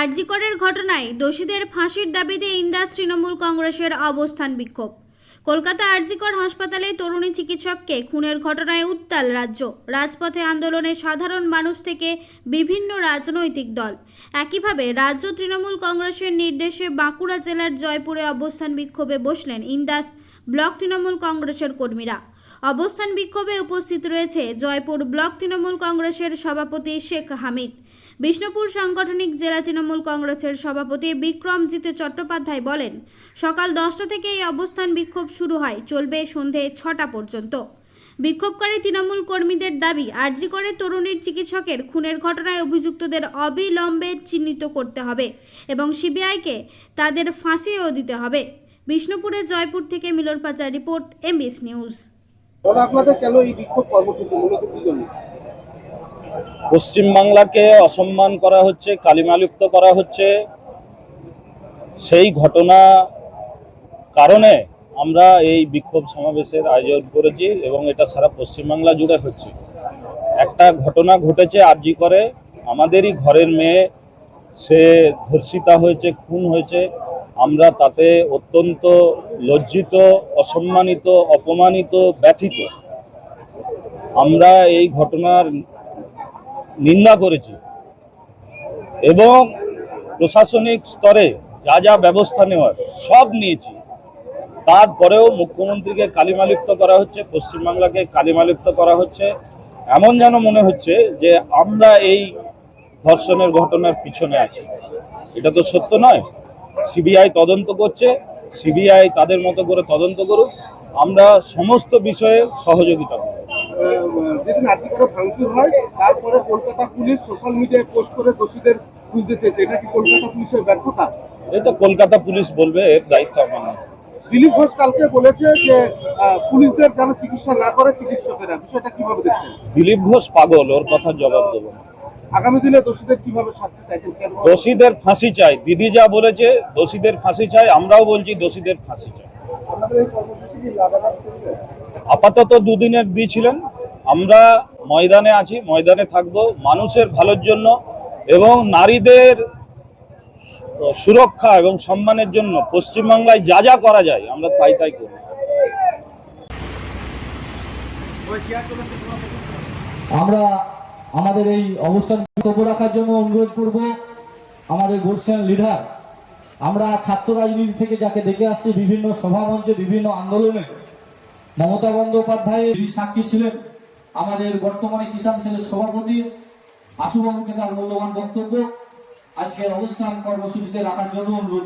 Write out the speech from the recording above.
আরজিকরের ঘটনায় দোষীদের ফাঁসির দাবিতে ইন্দাস তৃণমূল কংগ্রেসের অবস্থান বিক্ষোভ। কলকাতা আরজিকর হাসপাতালে তরুণী চিকিৎসককে খুনের ঘটনায় উত্তাল রাজ্য। রাজপথে আন্দোলনে সাধারণ মানুষ থেকে বিভিন্ন রাজনৈতিক দল। একইভাবে রাজ্য তৃণমূল কংগ্রেসের নির্দেশে বাঁকুড়া জেলার জয়পুরে অবস্থান বিক্ষোভে বসলেন ইন্দাস ব্লক তৃণমূল কংগ্রেসের কর্মীরা। অবস্থান বিক্ষোভে উপস্থিত রয়েছে জয়পুর ব্লক তৃণমূল কংগ্রেসের সভাপতি শেখ হামিদ, বিষ্ণুপুর সাংগঠনিক জেলা তৃণমূল কংগ্রেসের সভাপতি বিক্রমজিৎ চট্টোপাধ্যায় বলেন, সকাল দশটা থেকে এই অবস্থান বিক্ষোভ শুরু হয়, চলবে সন্ধে ছটা পর্যন্ত। বিক্ষোভকারী তৃণমূল কর্মীদের দাবি, আরজি করে তরুণীর চিকিৎসকের খুনের ঘটনায় অভিযুক্তদের অবিলম্বে চিহ্নিত করতে হবে এবং সিবিআইকে তাদের ফাঁসিও দিতে হবে। বিষ্ণুপুরে জয়পুর থেকে মিলন পাচার রিপোর্ট, এমবিএস নিউজ। বলা আপনাদের কেন এই বিক্ষোভ কর্মসূচি? মূলত কি জন্য? পশ্চিমবাংলাকে অসম্মান করা হচ্ছে কালিমালিপ্ত করা হচ্ছে। সেই ঘটনা কারণে আমরা এই বিক্ষোভ সমাবেশের আয়োজন করেছি এবং এটা সারা পশ্চিমবাংলা জুড়ে হচ্ছে। একটা ঘটনা ঘটেছে আরজি করে। আমাদেরই ঘরের মেয়ে, সে ধর্ষিতা হয়েছে, খুন হয়েছে। আমরা তাতে অত্যন্ত লজ্জিত, অসম্মানিত, অপমানিত, ব্যথিত। আমরা এই ঘটনার নিন্দা করেছি এবং প্রশাসনিক স্তরে যা যা ব্যবস্থা নেওয়ার সব নিয়েছি। তারপরেও মুখ্যমন্ত্রীকে কালিমালিপ্ত করা হচ্ছে, পশ্চিমবাংলাকে কালিমালিপ্ত করা হচ্ছে। এমন যেন মনে হচ্ছে যে আমরা এই ধর্ষণের ঘটনার পিছনে আছি। এটা তো সত্য নয়। সিবিআই তদন্ত করছে সিবিআই তাদের মতো করে তদন্ত করুক। আমরা সমস্ত বিষয়ে সহযোগিতা করব। যেদিন ভাঙচুর হয় তারপরে কলকাতা পুলিশ সোশ্যাল মিডিয়ায় পোস্ট করে দোষীদের খুঁজতে চেয়েছে। এটা কি কলকাতা পুলিশের ব্যর্থতা? এটা কলকাতা পুলিশ বলবে এর দায়িত্ব আমার। না দিলীপ ঘোষ কালকে বলেছে যে পুলিশদের যেন চিকিৎসা না করে চিকিৎসকেরা। বিষয়টা কীভাবে দেখছেন? দিলীপ ঘোষ পাগল ওর কথা জবাব দেবো না। আগামী দিনে দোষীদের কীভাবে শাস্তি চাইছেন? দোষীদের ফাঁসি চাই। দিদি যা বলেছে দোষীদের ফাঁসি চাই আমরাও বলছি দোষীদের ফাঁসি চাই। আপাতত দুদিনের দিয়েছিলেন। আমরা ময়দানে আছি ময়দানে থাকব মানুষের ভালোর জন্য এবং নারীদের সুরক্ষা এবং সম্মানের জন্য পশ্চিমবাংলায় যা যা করা যায় আমরা তাই তাই করি আমরা আমাদের এই অবস্থান বক্তব্য রাখার জন্য অনুরোধ করব আমাদের গোরসেন লিডার আমরা ছাত্র রাজনীতি থেকে যাকে দেখে আসছি, বিভিন্ন সভা মঞ্চে বিভিন্ন আন্দোলনে, মমতা বন্দ্যোপাধ্যায় সাক্ষী ছিলেন, আমাদের বর্তমানে কিষাণ সেলের সভাপতি, আশুবাবুকে তার মূল্যবান বক্তব্য, আজকের অবস্থান কর্মসূচিতে রাখার জন্য অনুরোধ